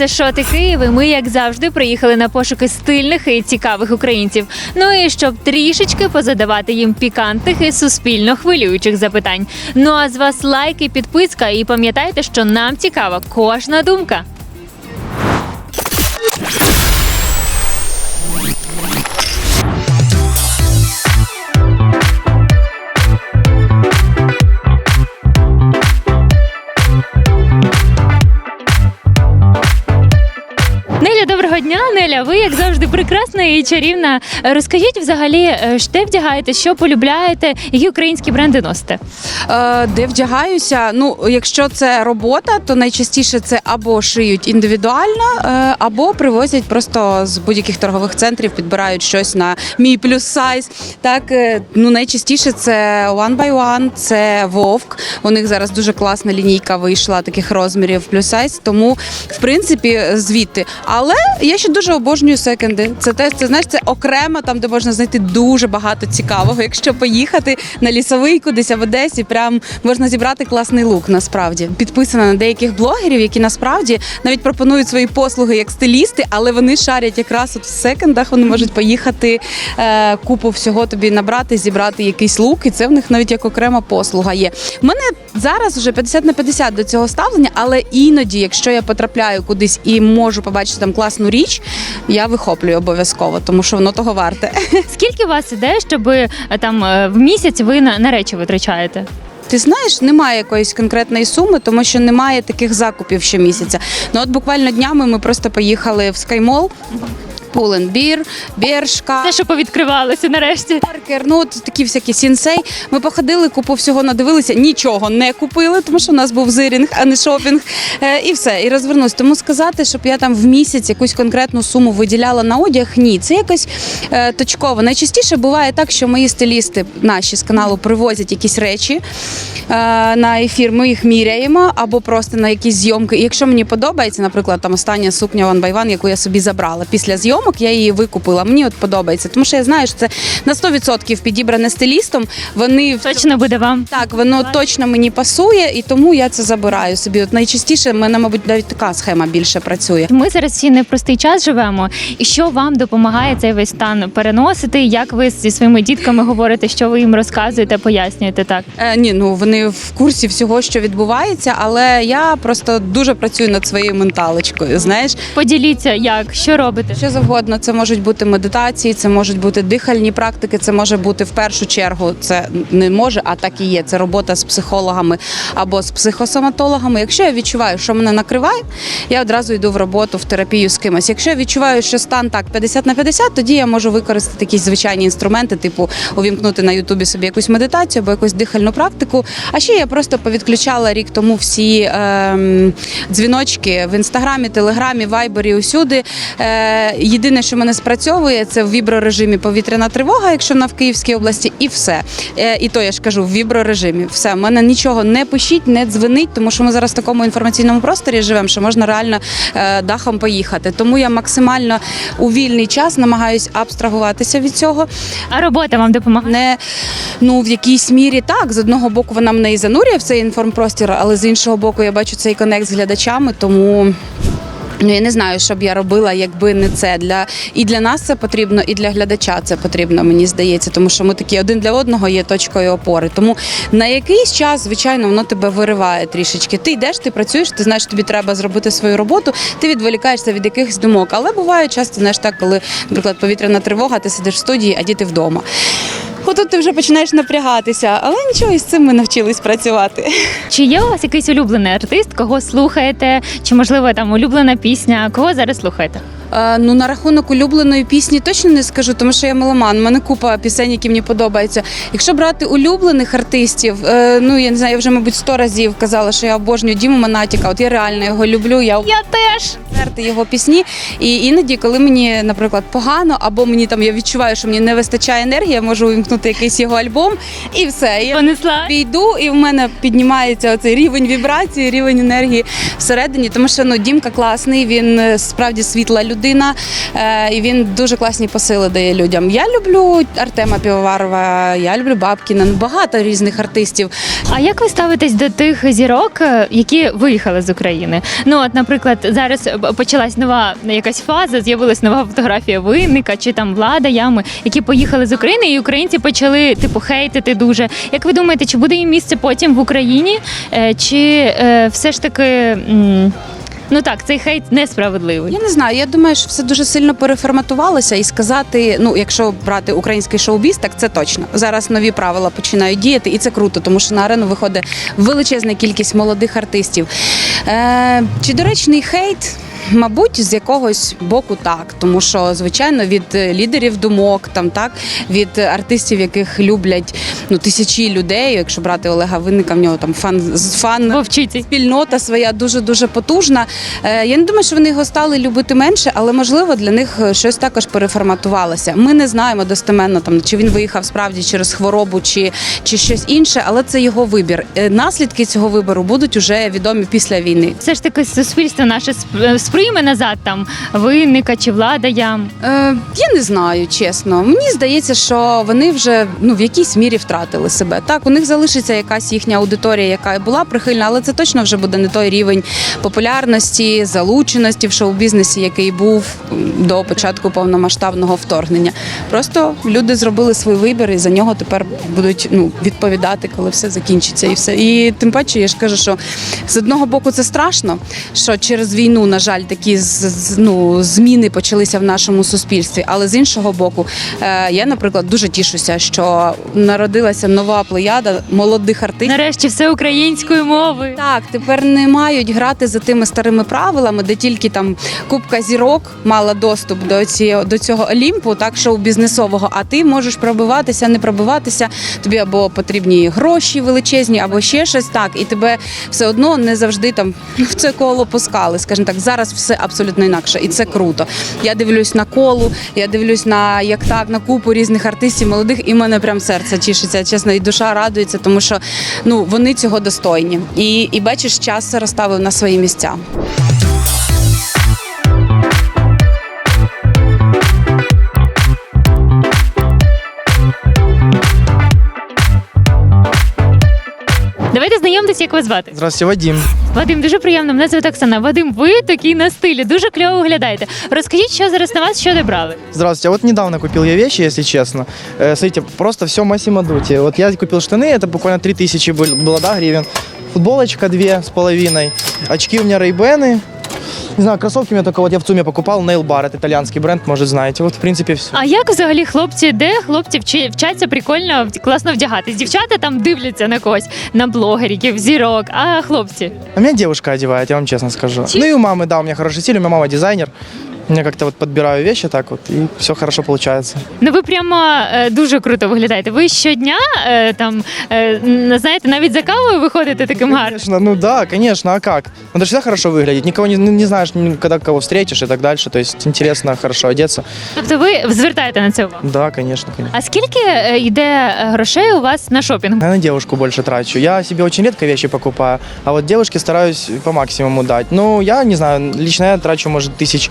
Це Шоти Київ. Ми, як завжди, приїхали на пошуки стильних і цікавих українців. Ну і щоб трішечки позадавати їм пікантних і суспільно хвилюючих запитань. Ну а з вас лайк і підписка. І пам'ятайте, що нам цікава кожна думка. Неля, доброго дня. Неля, ви як завжди прекрасна і чарівна. Розкажіть взагалі, е, де вдягаєте, що полюбляєте, які українські бренди носите? Е, де вдягаюся. Ну, якщо це робота, то найчастіше це або шиють індивідуально, е, або привозять просто з будь-яких торгових центрів, підбирають щось на мій плюс сайз. Так, е, ну найчастіше це One by One, це Вовк. У них зараз дуже класна лінійка вийшла таких розмірів плюс сайз. Тому, в принципі, звідти. Але я ще дуже обожнюю секенди. Це те, це знаєш, це окремо там, де можна знайти дуже багато цікавого. Якщо поїхати на лісовий кудись в Одесі, прям можна зібрати класний лук. Насправді підписана на деяких блогерів, які насправді навіть пропонують свої послуги як стилісти, але вони шарять якраз от в секендах. Вони можуть поїхати е, купу всього тобі набрати, зібрати якийсь лук, і це в них навіть як окрема послуга є. У мене зараз вже 50 на 50 до цього ставлення, але іноді, якщо я потрапляю кудись і можу побачити там класну річ, я вихоплюю обов'язково, тому що воно того варте. Скільки у вас іде, щоб е, там е, в місяць ви на, на речі витрачаєте? Ти знаєш, немає якоїсь конкретної суми, тому що немає таких закупів щомісяця. Ну от буквально днями ми просто поїхали в Скаймол. Пуленбір, Бершка, Те, що повідкривалося нарешті. Паркер, ну от такі всякі сінсей. Ми походили, купу всього надивилися, нічого не купили, тому що у нас був зирінг, а не шопінг. Е, і все, і розвернусь. Тому сказати, щоб я там в місяць якусь конкретну суму виділяла на одяг, ні, це якось е, точково. Найчастіше буває так, що мої стилісти наші з каналу привозять якісь речі е, на ефір. Ми їх міряємо або просто на якісь зйомки. І якщо мені подобається, наприклад, там остання сукня One by One, яку я собі забрала після зйомок, я її викупила. Мені от подобається, тому що я знаю, що це на 100% підібране стилістом. Вони Точно буде вам. так, воно точно мені пасує, і тому я це забираю собі. От найчастіше в мене, мабуть, навіть така схема більше працює. Ми зараз всі непростий час живемо. І що вам допомагає цей весь стан переносити? Як ви зі своїми дітками говорите, що ви їм розказуєте, пояснюєте так? Е, ні, ну вони в курсі всього, що відбувається, але я просто дуже працюю над своєю менталочкою. Знаєш, Поділіться, як що робите? що завгодно, це можуть бути медитації, це можуть бути дихальні практики, це може бути в першу чергу. Це не може, а так і є. Це робота з психологами або з психосоматологами. Якщо я відчуваю, що мене накриває, я одразу йду в роботу в терапію з кимось. Якщо я відчуваю, що стан так 50 на 50, тоді я можу використати якісь звичайні інструменти, типу увімкнути на Ютубі собі якусь медитацію або якусь дихальну практику. А ще я просто повідключала рік тому всі ем, дзвіночки в інстаграмі, телеграмі, вайбері, усюди. Е, єдине, що мене спрацьовує, це в віброрежимі повітряна тривога, якщо вона в Київській області, і все. Е, і то я ж кажу, в віброрежимі. Все, в мене нічого не пишіть, не дзвонить, тому що ми зараз в такому інформаційному просторі живемо, що можна реально е, дахом поїхати. Тому я максимально у вільний час намагаюсь абстрагуватися від цього. А робота вам допомагає? Не ну в якійсь мірі так. З одного боку вона мене і занурює в цей інформпростір, але з іншого боку, я бачу цей конект з глядачами, тому. Ну, я не знаю, що б я робила, якби не це. Для і для нас це потрібно, і для глядача це потрібно, мені здається, тому що ми такі один для одного є точкою опори. Тому на якийсь час, звичайно, воно тебе вириває трішечки. Ти йдеш, ти працюєш, ти знаєш, тобі треба зробити свою роботу, ти відволікаєшся від якихось думок. Але буває часто, знаєш, так, коли, наприклад, повітряна тривога, ти сидиш в студії, а діти вдома. Отут ти вже починаєш напрягатися, але нічого із цим ми навчились працювати. Чи є у вас якийсь улюблений артист, кого слухаєте? Чи можливо там улюблена пісня? Кого зараз слухаєте? Е, Ну, на рахунок улюбленої пісні точно не скажу, тому що я меломан. У мене купа пісень, які мені подобаються. Якщо брати улюблених артистів, е, ну я не знаю, я вже мабуть сто разів казала, що я обожнюю Діму Монатіка. От я реально його люблю. Я Я теж. концерти його пісні. І іноді, коли мені, наприклад, погано, або мені там я відчуваю, що мені не вистачає енергії, я можу увімкнути якийсь його альбом, і все. Я Понесла. Йду, і в мене піднімається оцей рівень вібрації, рівень енергії всередині. Тому що ну Дімка класний, він е, справді світла людина. Людина, е, і він дуже класні посили дає людям. Я люблю Артема Півоварова, я люблю Бабкіна, ну, багато різних артистів. А як ви ставитесь до тих зірок, е, які виїхали з України? Ну, от, наприклад, зараз почалась нова якась фаза, з'явилась нова фотографія винника чи там влада ями, які поїхали з України, і українці почали типу хейтити дуже. Як ви думаєте, чи буде їм місце потім в Україні? Е, Чи все ж таки. Ну так, цей хейт несправедливий. Я не знаю. Я думаю, що все дуже сильно переформатувалося і сказати, ну якщо брати український шоу-біз, так це точно. Зараз нові правила починають діяти, і це круто, тому що на арену виходить величезна кількість молодих артистів. Е, чи доречний хейт? Мабуть, з якогось боку так, тому що звичайно від е, лідерів думок, там так від артистів, яких люблять ну тисячі людей. Якщо брати Олега Винника, в нього там фан фан Вовчиці. спільнота своя дуже дуже потужна. Е, Я не думаю, що вони його стали любити менше, але можливо для них е, щось також переформатувалося. Ми не знаємо достеменно там, чи він виїхав справді через хворобу, чи, чи щось інше, але це його вибір. Е, Наслідки цього вибору будуть уже відомі після війни. Все ж таки суспільство наше сп- сприйме назад там винника чи влада ям. Е, я не знаю, чесно. Мені здається, що вони вже ну в якійсь мірі втратили себе. Так, у них залишиться якась їхня аудиторія, яка була прихильна, але це точно вже буде не той рівень популярності, залученості в шоу-бізнесі, який був до початку повномасштабного вторгнення. Просто люди зробили свій вибір і за нього тепер будуть ну відповідати, коли все закінчиться, і все. І тим паче, я ж кажу, що з одного боку це страшно, що через війну, на жаль, такі з- з- ну, зміни почалися в нашому суспільстві. Але з іншого боку, е, я, наприклад, дуже тішуся, що народилася нова плеяда молодих артистів. Нарешті все українською мовою. Так, тепер не мають грати за тими старими правилами, де тільки там кубка зірок мала доступ до цього, до цього олімпу, так шоу бізнесового. А ти можеш пробиватися, не пробиватися. Тобі або потрібні гроші величезні, або ще щось так, і тебе все одно не завжди там в це коло пускали. Скажімо так, зараз все абсолютно інакше, і це круто. Я дивлюсь на колу, я дивлюсь на як так, на купу різних артистів молодих, і мене прям серце тішиться, чесно, і душа радується, тому що ну вони цього достойні. І, і бачиш, час розставив на свої місця. знайомтесь, як вас звати. Здравствуйте, Вадим. Вадим, дуже приємно. Мене звати Оксана. Вадим, ви такий на стилі, дуже кльово виглядаєте. Розкажіть, що зараз на вас, що де брали? Здравствуйте. А Вот недавно купил я вещи, если честно. Э, смотрите, просто все Массимо Дути. Вот я купил штаны, это буквально 3000 был- было, да, гривен. Футболочка две с половиной. Очки у меня Рейбены. Не знаю, кроссовки у меня только вот я в ЦУМе покупал. Nail Bar, это итальянский бренд, может знаете. Вот, в принципе, все. А як взагалі хлопці, де хлопці вчи- вчаться прикольно, класно вдягатись? Дівчата там дивляться на когось, на блогерів, зірок, а хлопці. А меня девушка одевает, я вам честно скажу. Ну и у мамы, да, у меня хороший стиль, у меня мама дизайнер. Я как-то вот подбираю вещи так вот, и все хорошо получается. Ну ви прямо е, дуже круто виглядаєте. Ви щодня е, там е, н- знаєте, навіть за кавою виходите таким гарним. Конечно, ну да, конечно, а как? Надо всегда хорошо выглядеть. Никого не, не знаешь, м, когда кого встретишь и так дальше. То есть интересно хорошо одеться. Тобто ви звертаєте на це увагу. Да, конечно, конечно. А скільки е, йде е, грошей у вас на шопінг? Я на девушку больше трачу. Я себе очень редко вещи покупаю, а вот девушке стараюсь по максимуму дать. Ну, я не знаю, лично я трачу, может, тысяч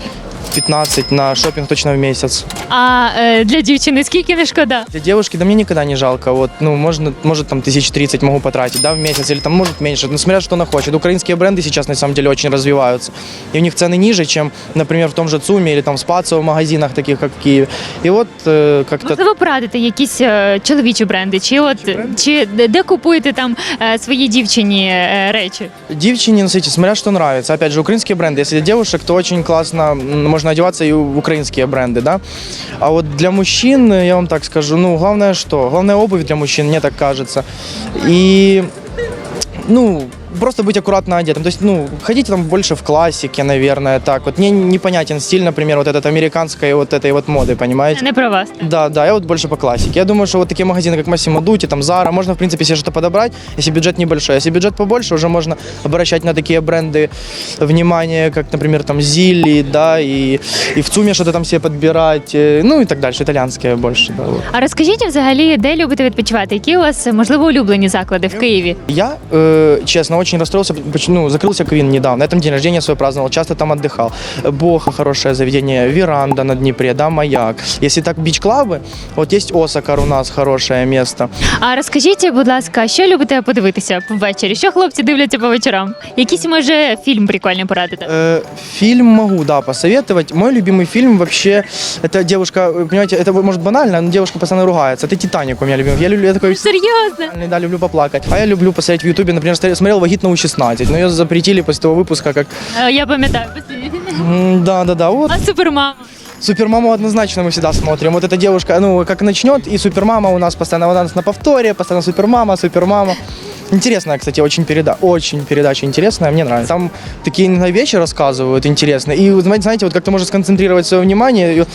15 на шопинг точно в месяц. А е, для дівчини скільки не шкода? Для девушки, да мне никогда не жалко. Вот, ну, можно, может, там, тысяч 30 могу потратить, да, в месяц, или там, может, меньше, ну, смотря, что она хочет. Украинские бренды сейчас, на самом деле, очень развиваются. И у них цены ниже, чем, например, в том же ЦУМе или там в Спацио в магазинах, таких, как в Киеве. И вот э, как-то... Можливо, порадити якісь е, чоловічі бренди, чи от чи де, де купуєте там е, своїй дівчині е, речі? Девчине, ну, смотрите, смотря что нравится. Опять же, украинские бренды. Если для девушек, то очень классно м, можно одеваться и в украинские бренды, да. А вот для мужчин, я вам так скажу, ну, главное что? Главное обувь для мужчин, мне так кажется. И, ну, просто быть аккуратно одетым. То есть, ну, ходите там больше в классике, наверное, так. Вот мне непонятен стиль, например, вот этот американской вот этой вот моды, понимаете? Не про вас. Да, да, я вот больше по классике. Я думаю, что вот такие магазины, как Massimo Dutti, там Zara, можно, в принципе, себе что-то подобрать, если бюджет небольшой. Если бюджет побольше, уже можно обращать на такие бренды внимание, как, например, там Zilli, да, и, и в ЦУМе что-то там себе подбирать, э, ну и так дальше, итальянские больше, да. вот. А розкажіть взагалі, де любите відпочивати? Які у вас можливо улюблені заклади в Києві? Я, э, честно, очень расстроился, поч- ну, закрылся Квин недавно. На этом день рождения свой праздновал, часто там отдыхал. Боха хорошее заведение, веранда на Днепре, да, маяк. Если так біч-клаби, вот есть Осакар у нас хорошее место. А розкажіть, будь ласка, що любите подивитися ввечері? Що хлопці дивляться по вечорам? Якийсь може фільм прикольний порадити? Э, фильм могу, да, посоветовать. Мой любимый фильм вообще, это девушка, вы понимаете, это может банально, но девушка постоянно ругается. Это Титаник у меня любимый. Я люблю, я такой Серйозно? Да, люблю поплакать. А я люблю посмотреть в Ютубе, например, стар- смотрел «Вагитного 16», но ее запретили после того выпуска, как... Е, Я пам'ятаю. М, Да-да-да, вот. А супермама? Супермаму однозначно мы всегда смотрим. Вот эта девушка, ну, как начнет, и Супермама у нас постоянно, у нас на повторе, постоянно Супермама, Супермама. Интересная, кстати, очень переда, очень передача интересная, мне нравится. Там такие иногда вещи рассказывают интересные. И, вот, знаете, знаете, вот как-то можно сконцентрировать свое внимание, и, вот,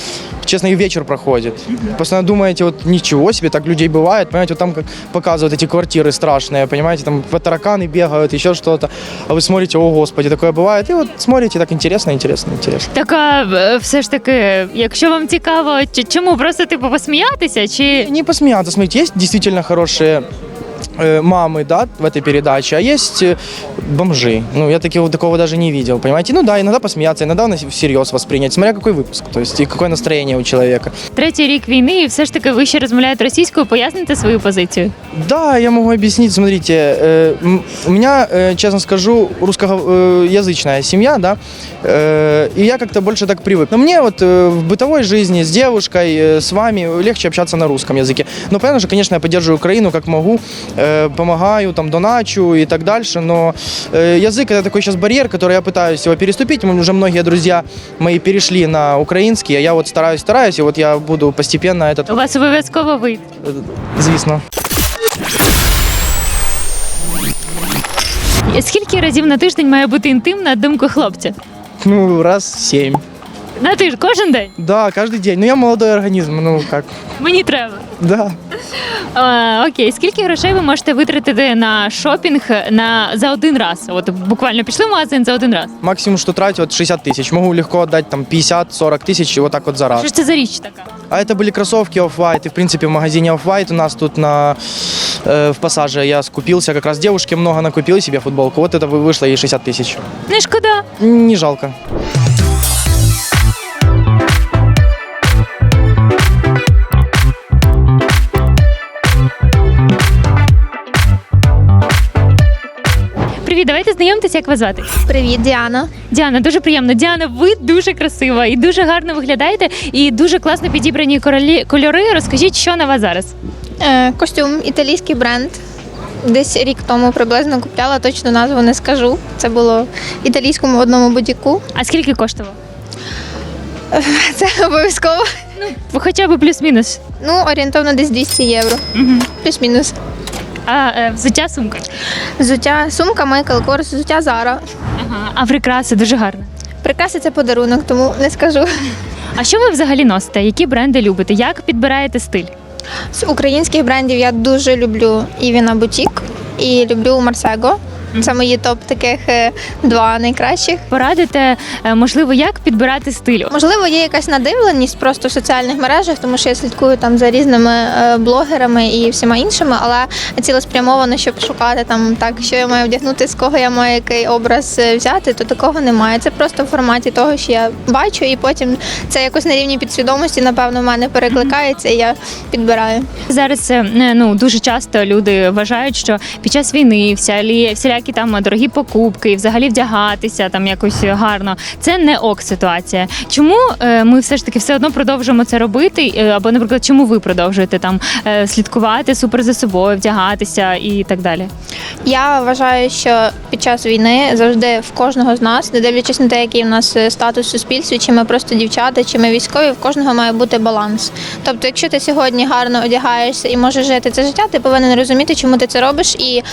честно, и вечер проходит. Постоянно думаете, вот ничего себе, так людей бывает, понимаете, вот там как показывают эти квартиры страшные, понимаете, там по тараканы бегают, еще что-то. А вы смотрите, о, господи, такое бывает. И вот смотрите, так интересно, интересно, интересно. Так а, е, все ж таки, якщо вам цікаво, чи- чому просто типу посміятися? Чи Не посмеяться. Смотрите, есть действительно хорошие э, мамы, да, в этой передаче, а есть э, бомжи. Ну, я такого, такого даже не видел, понимаете? Ну да, иногда посмеяться, иногда на- всерьез воспринять, смотря какой выпуск, то есть и какое настроение у человека. третій рік війни, і все ж таки ви ще розмовляєте російською, поясните свою позицію? Да, я могу объяснить. Смотрите, э, м- у меня, э, честно скажу, русскоязычная семья, да, э, и я как-то больше так привык. Но мне вот э, в бытовой жизни с девушкой, э, с вами легче общаться на русском языке. Но понятно же, конечно, я поддерживаю Украину как могу, э, помогаю, там, доначу и так дальше, но э, язык это такой сейчас барьер, который я пытаюсь его переступить. М, Уже многие друзья мои перешли на украинский, а я вот стараюсь, стараюсь, и вот я буду постепенно этот, У вас обов'язково вийде. э, звісно. Скільки разів на тиждень має бути інтим на думку хлопця? Ну, раз семь. На тиждень, кожен день? Да, каждый день. Ну, я молодой организм, ну как. Мені треба. Да. А, окей, скільки грошей ви можете витратити на шопінг на за один раз? От буквально пішли в магазин за один раз. Максимум, что тратить, вот 60 тысяч. Могу легко отдать там 50-40 тысяч и вот так вот за Що раз. ж це за річ така? А это были кроссовки Off-White. И, в принципе, в магазине Off-White у нас тут на, э, в пассаже я скупился. Как раз девушке много накупил себе футболку. Вот это вы- вышло ей 60 тысяч. Не шкода. Не жалко. Привіт, давайте знайомитися, як вас звати. Привіт, Діана. Діана, дуже приємно. Діана, ви дуже красива і дуже гарно виглядаєте, і дуже класно підібрані королі- кольори. Розкажіть, що на вас зараз? Е, костюм італійський бренд. Десь рік тому приблизно купляла, точно назву не скажу. Це було в італійському одному будіку. А скільки коштував? Це обов'язково. Хоча б плюс-мінус. Ну, орієнтовно десь 200 євро. Плюс-мінус. А е, взуття сумка. Взуття, сумка Michael Kors, взуття Zara. Ага. А прикраси дуже гарно. Прикраси це подарунок, тому не скажу. А що ви взагалі носите? Які бренди любите? Як підбираєте стиль? З українських брендів я дуже люблю Івіна Бутік і люблю Марсего. Це мої топ таких е, два найкращих. Порадите, е, можливо, як підбирати стиль? Можливо, є якась надивленість просто в соціальних мережах, тому що я слідкую там за різними е, блогерами і всіма іншими, але цілеспрямовано, щоб шукати там так, що я маю вдягнути, з кого я маю який образ взяти, то такого немає. Це просто в форматі того, що я бачу, і потім це якось на рівні підсвідомості, напевно, в мене перекликається, і я підбираю. Зараз ну дуже часто люди вважають, що під час війни всялі всілякі там дорогі покупки, і взагалі вдягатися там якось гарно. Це не ок ситуація. Чому е, ми все ж таки все одно продовжуємо це робити? Е, Або, наприклад, чому ви продовжуєте там е, слідкувати супер за собою, вдягатися і так далі? Я вважаю, що під час війни завжди в кожного з нас, не дивлячись на те, який в нас е, статус в суспільстві, чи ми просто дівчата, чи ми військові, в кожного має бути баланс. Тобто, якщо ти сьогодні гарно одягаєшся і можеш жити це життя, ти повинен розуміти, чому ти це робиш, і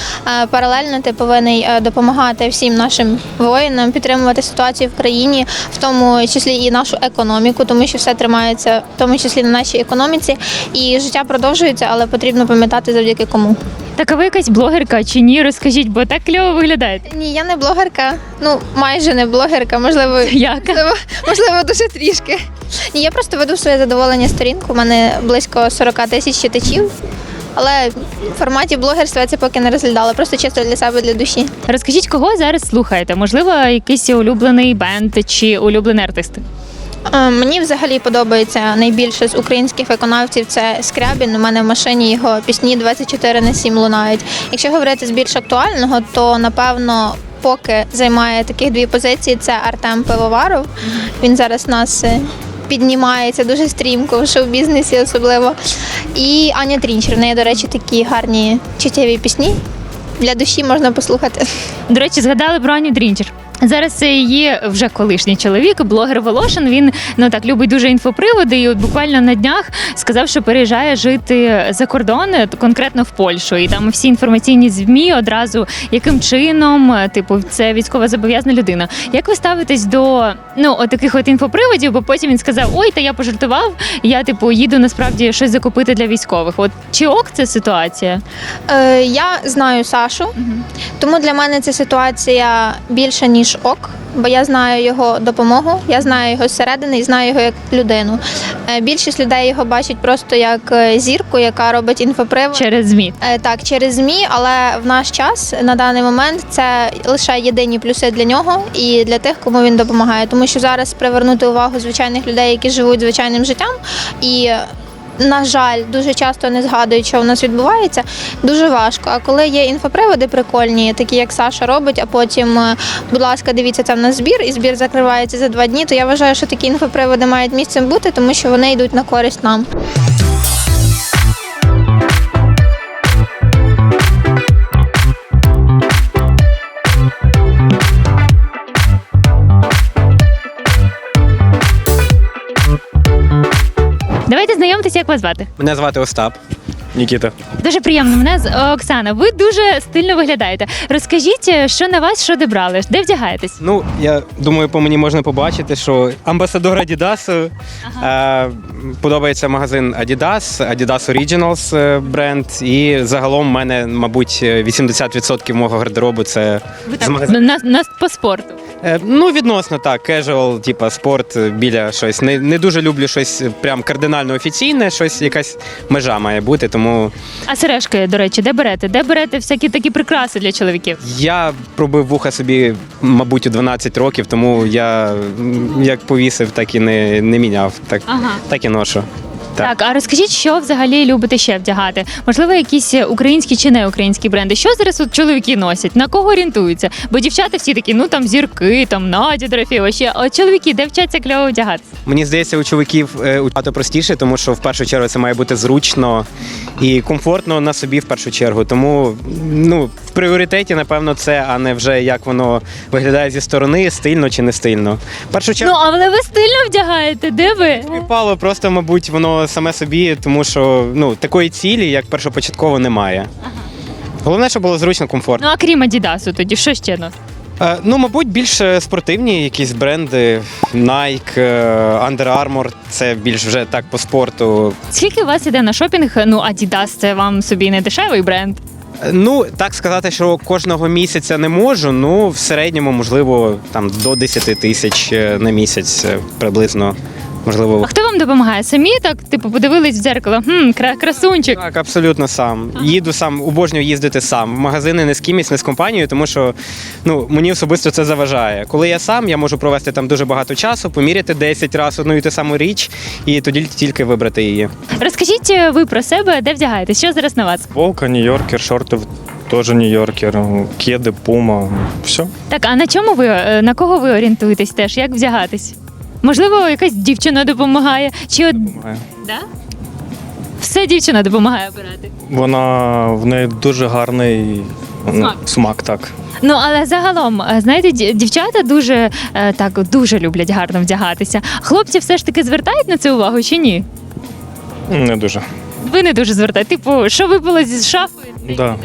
е, паралельно ти повинен е, допомагати всім нашим воїнам, підтримувати ситуацію в країні, в тому числі і нашу економіку, тому що все тримається в тому числі на нашій економіці. І життя продовжується, але потрібно пам'ятати завдяки кому. Так, а ви якась блогерка чи ні? Розкажіть, бо так кльово виглядаєте. Ні, я не блогерка. Ну, майже не блогерка, можливо, Як? можливо, можливо, дуже трішки. Ні, я просто веду своє задоволення сторінку. У мене близько 40 тисяч читачів. Але в форматі блогерства я це поки не розглядала, просто чисто для себе, для душі. Розкажіть, кого зараз слухаєте? Можливо, якийсь улюблений бенд чи улюблений артист? Е, Мені взагалі подобається найбільше з українських виконавців це Скрябін. У мене в машині його пісні 24 на 7 лунають. Якщо говорити з більш актуального, то напевно. Поки займає таких дві позиції, це Артем Пивоваров. Він зараз нас е, піднімається дуже стрімко в шоу-бізнесі, особливо. І Аня Трінчер. В неї, до речі, такі гарні чуттєві пісні. Для душі можна послухати. До речі, згадали про Аню Дрінчер. Зараз це її вже колишній чоловік, блогер Волошин. Він ну так любить дуже інфоприводи. І от буквально на днях сказав, що переїжджає жити за кордон, е, конкретно в Польщу. І там всі інформаційні змі одразу яким чином, е, типу, це військова зобов'язана людина. Як ви ставитесь до ну от таких от інфоприводів? Бо потім він сказав: Ой, та я пожартував. Я типу їду насправді щось закупити для військових. От чи ок це ситуація? Е, я знаю Сашу, тому для мене ця ситуація більше ніж ок, бо я знаю його допомогу, я знаю його зсередини і знаю його як людину. Е, більшість людей його бачать просто як е, зірку, яка робить інфопривод. Через ЗМІ. Е, Так, через ЗМІ, але в наш час на даний момент це лише єдині плюси для нього і для тих, кому він допомагає. Тому що зараз привернути увагу звичайних людей, які живуть звичайним життям, і на жаль, дуже часто не згадують, що у нас відбувається, дуже важко. А коли є інфоприводи прикольні, такі як Саша робить, а потім, е, будь ласка, дивіться, там на збір, і збір закривається за два дні, то я вважаю, що такі інфоприводи мають місцем бути, тому що вони йдуть на користь нам. Давайте знайомитися, як вас звати. Мене звати Остап. Нікіта. Дуже приємно. Мене з е, Оксана. Ви дуже стильно виглядаєте. Розкажіть, е, що на вас, що де брали, де вдягаєтесь? Ну, я думаю, по мені можна побачити, що амбасадор Adidas. Е, подобається магазин Adidas, Adidas Originals е, бренд. І загалом в мене, мабуть, 80% мого гардеробу це Ви з так магазину. на, на по спорту. Е, ну, відносно так, casual, типа спорт е, біля щось. Не, не дуже люблю щось прям кардинально офіційне, щось якась межа має бути. Тому А сережки, до речі, де берете? Де берете всякі такі прикраси для чоловіків? Я пробив вуха собі, мабуть, у 12 років, тому я м, як повісив, так і не, не міняв. Так, Ага. так і ношу. Так. Так. а розкажіть, що взагалі любите ще вдягати? Можливо, якісь українські чи не українські бренди? Що зараз от чоловіки носять? На кого орієнтуються? Бо дівчата всі такі, ну там зірки, там Надя Дорофєва, ще. А от чоловіки, де вчаться кльово вдягатися? Мені здається, у чоловіків е, багато простіше, тому що в першу чергу це має бути зручно і комфортно на собі в першу чергу. Тому ну, пріоритеті, напевно, це, а не вже як воно виглядає зі сторони, стильно чи не стильно. В першу Ну, але ви стильно вдягаєте, де ви? Співпало просто, мабуть, воно саме собі, тому що ну, такої цілі, як першопочатково, немає. Головне, щоб було зручно, комфортно. Ну а крім Адідасу, тоді що ще носите? Е, Ну, мабуть, більш е, спортивні якісь бренди. Nike, е, Under Armour – це більш вже так по спорту. Скільки у вас іде на шопінг? Ну, Adidas – це вам собі не дешевий бренд. Ну, так сказати, що кожного місяця не можу. Ну, в середньому, можливо, там до 10 тисяч е, на місяць е, приблизно. Можливо, А хто вам допомагає? Самі так, типу, подивились в дзеркало. Хм, кра- красунчик. Так, абсолютно сам. Їду сам, обожнюю їздити сам. В магазини не з кимось, не з компанією, тому що ну, мені особисто це заважає. Коли я сам, я можу провести там дуже багато часу, поміряти 10 разів одну і ту саму річ, і тоді тільки вибрати її. Розкажіть е, ви про себе, де вдягаєтесь? Що зараз на вас? Волка, Нью-Йоркер, шорты тоже Нью-Йоркер, кеды, пума, все. Так, а на чому ви е, на кого ви орієнтуєтесь теж? Як вдягатись? Можливо, якась дівчина допомагає? Чи от да? все дівчина допомагає обирати? Вона в неї дуже гарний Смак. смак так. Ну але загалом, е, знаєте, дівчата дуже е, так дуже люблять гарно вдягатися. Хлопці все ж таки звертають на це увагу чи ні? Не дуже. Ви не дуже звертаєте. Типу, що випало зі шафи? Да.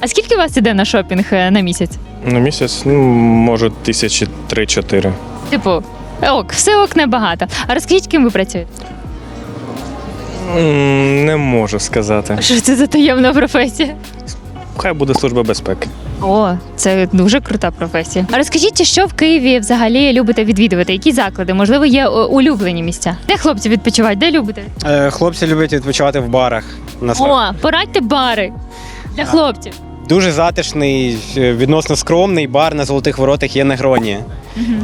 А скільки у вас іде на шопінг е, на місяць? На місяць, ну, може, тисячі три-чотири. Типу, ок, все ок небагато. А розкажіть, ким ви працюєте? М, Не можу сказати. Що це за таємна професія? хай буде служба безпеки. О, це дуже крута професія. А розкажіть, що в Києві взагалі любите відвідувати? Які заклади? Можливо, є о, улюблені місця? Де хлопці відпочивають? Де любите? Е, Хлопці люблять відпочивати в барах. Насправді. О, порадьте бари для хлопців. Дуже затишний, е, відносно скромний бар на золотих воротах є Негроні.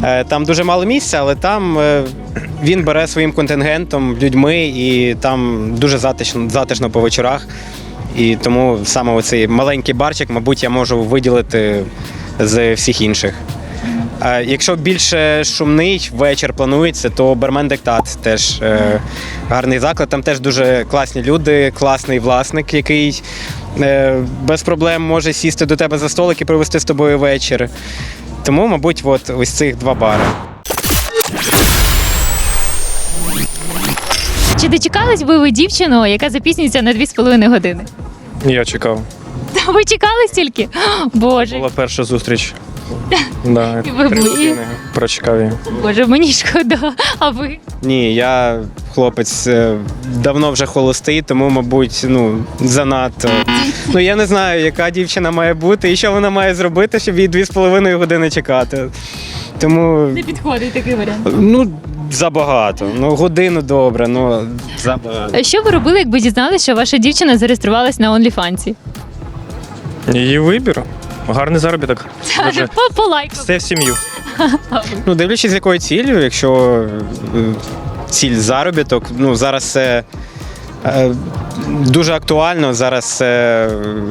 Е, Там дуже мало місця, але там е, він бере своїм контингентом, людьми, і там дуже затишно, затишно по вечорах. І тому саме оцей маленький барчик, мабуть, я можу виділити з всіх інших. Е, Якщо більше шумний вечір планується, то Бермен Диктат теж гарний заклад. Там теж дуже класні люди, класний власник, який без проблем може сісти до тебе за столик і провести з тобою вечір. Тому, мабуть, от ось цих два бари. Чи дочекались би ви дівчину, яка запізнюється на 2,5 години? Я чекав. Та ви чекали стільки? Боже, Була перша зустріч. Да, І ви три були? години прочекав її. боже, мені шкода. А ви? Ні, я хлопець е, давно вже холостий, тому, мабуть, ну занадто. Ну я не знаю, яка дівчина має бути і що вона має зробити, щоб їй дві з половиною години чекати. Тому Не підходить такий варіант. ну забагато. Ну годину добре, ну забагато. Що ви робили, якби дізналися, що ваша дівчина зареєструвалась на OnlyFans? Її вибір. Гарний заробіток. Дуже По, по лайку. все в сім'ю. Ну, дивлячись, з якою ціллю, якщо е, ціль заробіток, ну зараз це дуже актуально, зараз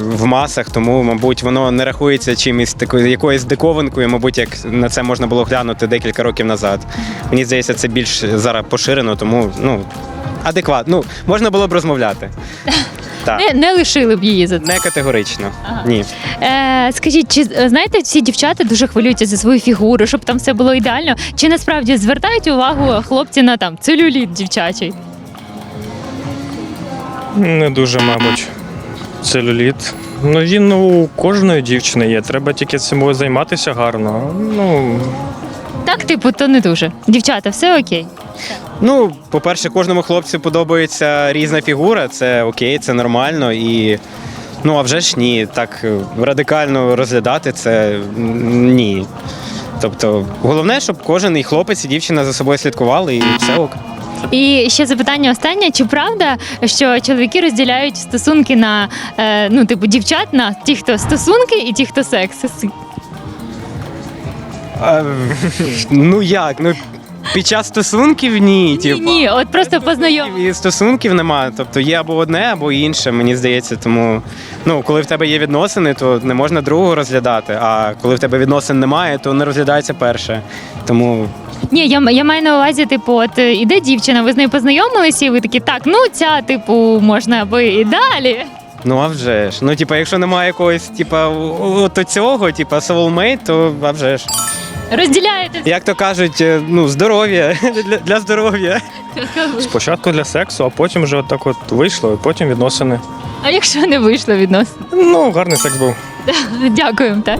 в масах, тому, мабуть, воно не рахується чимось такою якоюсь диковинкою, мабуть, як на це можна було глянути декілька років назад. Мені здається, це більш зараз поширено, тому ну, адекватно. Ну, можна було б розмовляти. Так. Не, не лишили б її за це. Не категорично. Ні. Е, скажіть, чи е, знаєте, всі дівчата дуже хвилюються за свою фігуру, щоб там все було ідеально? Чи насправді звертають увагу хлопці на там целюліт дівчачий? Не дуже, мабуть. Целюліт. Ну він ну, у кожної дівчини є. Треба тільки цим займатися гарно. Ну, Так, типу, то не дуже. Дівчата, все окей. Ну, по-перше, кожному хлопцю подобається різна фігура, це окей, це нормально. І ну, а вже ж ні, так е, радикально розглядати це ні. Тобто, головне, щоб кожен і хлопець, і дівчина за собою слідкували, і все ок. І ще запитання останнє: чи правда, що чоловіки розділяють стосунки на е, ну, типу, дівчат на ті, хто стосунки, і ті, хто секс? А, ну як? Ну, під час стосунків ні. Ні, типу. ні, от просто познайом. І стосунків немає. Тобто є або одне, або інше, мені здається. Тому ну, коли в тебе є відносини, то не можна другого розглядати. А коли в тебе відносин немає, то не розглядається перше. Тому Ні, я, я маю на увазі, типу, от е, іде дівчина, ви з нею познайомилися, і ви такі, так, ну ця, типу, можна би і далі. ну а вже ж. Ну, типа, якщо немає якогось, типа, от цього, типа soulmate, то а вже ж. Розділяєте. Як то кажуть, е, ну, здоров'я для, для здоров'я. спочатку для сексу, а потім вже отак от вийшло, і потім відносини. А якщо не вийшло відносно? Ну, гарний секс був. Дякуємо, так.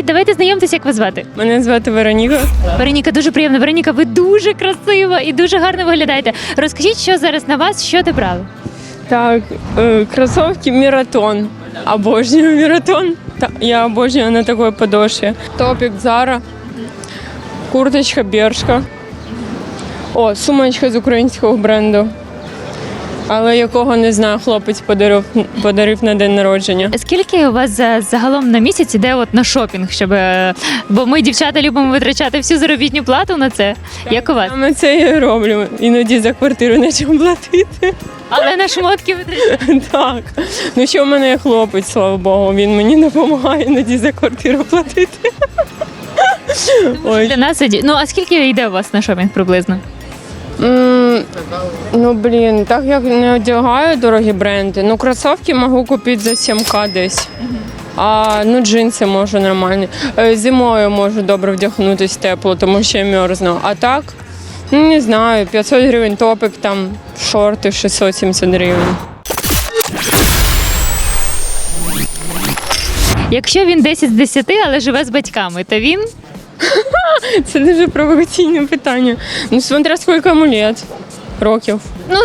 Привіт, давайте знайомтеся, як вас звати. Мене звати Вероніка. Вероніка, дуже приємно. Вероніка, ви дуже красива і дуже гарно виглядаєте. Розкажіть, що зараз на вас, що ти брали? Так, е, кросовки Міратон. Обожнюю Міратон. Та, я обожнюю на такой подошве. Топик Зара, курточка Бершка. О, сумочка з українського бренду. Але якого не знаю, хлопець подарив, подарив на день народження. Скільки у вас за- загалом на місяць іде от на шопінг, щоб е, бо ми, дівчата, любимо витрачати всю заробітну плату на це. Як у вас? Саме це я і роблю. Іноді за квартиру нічим платити. Але на шмотки витрачаєте. Так. Ну що в мене є хлопець, слава Богу, він мені допомагає іноді за квартиру платити. Ой. Для нас іде- Ну а скільки йде у вас на шопінг приблизно? М, Ну блін, так як не одягаю дорогі бренди. Ну, кросівки можу купити за 7к десь. А ну джинси можу нормальні. Е, Зимою можу добре вдягнутися тепло, тому що я мерзну. А так, ну не знаю, 500 гривень топик, там шорти 670 гривень. Якщо він 10 з 10, але живе з батьками, то він Це дуже провокаційне питання. Ну, смотря скільки йому лет. Років. ну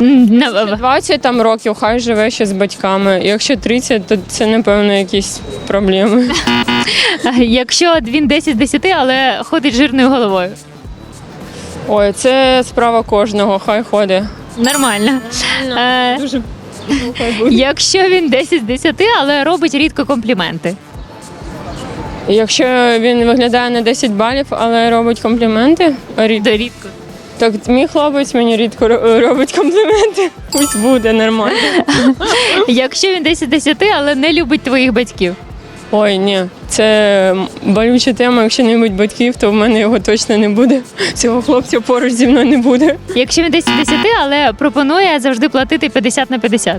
м, 20 там років, хай живе ще з батьками. Якщо 30, то це, напевно, якісь проблеми. якщо він 10 з 10, але ходить жирною головою. Ой, це справа кожного, хай ходить. Нормально. Е, Дуже якщо він 10 з 10, але робить рідко компліменти. Якщо він виглядає на 10 балів, але робить компліменти, рід- То рідко. так мій хлопець мені рідко робить компліменти. Пусть буде нормально. Якщо він 10 10, але не любить твоїх батьків. Ой, ні, це болюча тема. Якщо не любить батьків, то в мене його точно не буде. Цього хлопця поруч зі мною не буде. Якщо він 10 10, але пропонує завжди платити 50 на 50.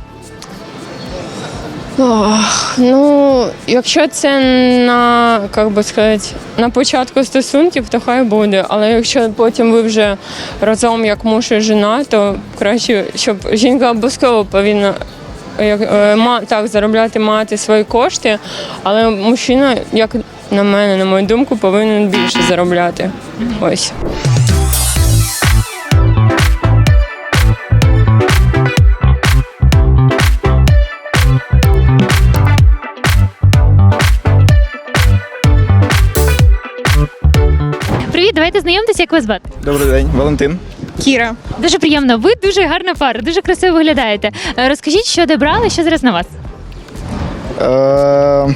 Ох, ну, якщо це на, як би сказати, на початку стосунків, то хай буде. Але якщо потім ви вже разом як муж і жена, то краще, щоб жінка обов'язково повинна як, е, так, заробляти мати свої кошти, але мужчина, як на мене, на мою думку, повинен більше заробляти. Ось. Привіт, давайте знайомтеся, як вас звати. Добрий день, Валентин. Кіра. Дуже приємно. Ви дуже гарна пара, дуже красиво виглядаєте. Е, Розкажіть, що де брали, що зараз на вас? Е,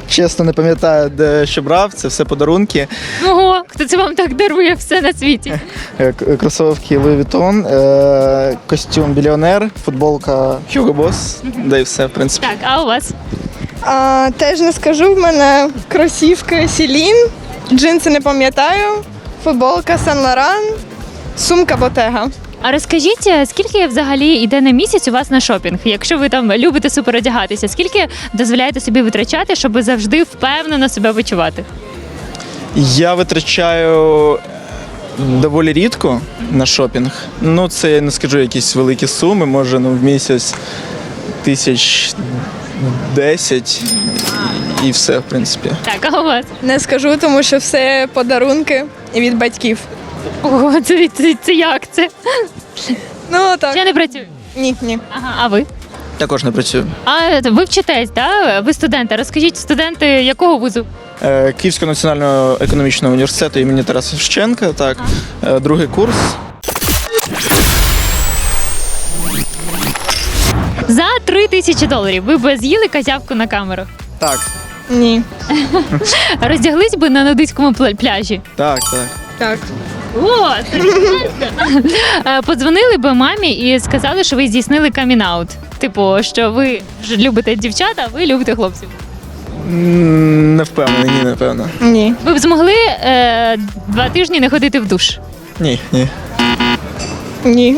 чесно, не пам'ятаю, де що брав. Це все подарунки. Ого, хто це вам так дарує все на світі? Е, к- Кросовки Louis Vuitton, е, костюм біліонер, футболка Hugo Boss, да і все, в принципі. Так, а у вас? А, теж не скажу, в мене кросівки Сілін, джинси не пам'ятаю, футболка Сан Лоран, сумка Ботега. А розкажіть, е, скільки взагалі йде на місяць у вас на шопінг? Якщо ви там любите супер одягатися, скільки дозволяєте собі витрачати, щоб завжди впевнено себе відчувати? Я витрачаю доволі рідко на шопінг. Ну, це я не скажу якісь великі суми, може ну, в місяць тисяч десять і все, в принципі. Так, а у вас? Не скажу, тому що все подарунки від батьків. Ого, це, це, це як це? Ну так. Ще не працюю. Ні, ні. Ага, а ви? Також не працюю. А ви вчитесь, да? Ви студенти. Розкажіть, студенти якого вузу? Е, Київського національного економічного університету імені Тараса Шевченка, так, Е, другий курс. За три тисячі доларів ви б з'їли козявку на камеру. Так, Ні. Роздяглись би на нудиському пляжі. так, так. Так. О, це класно. Е, Подзвонили би мамі і сказали, що ви здійснили камінаут. Типу, що ви ж любите дівчат, а ви любите хлопців. М, Не впевнений, ні, напевно. Ні. Ви б змогли е, два тижні не ходити в душ. Ні, ні. Ні.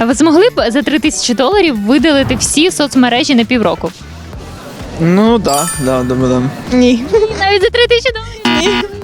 Ви змогли б за три тисячі доларів видалити всі соцмережі на півроку? Ну, да, да, да, да. Ні. Навіть за три тисячі доларів. Ні.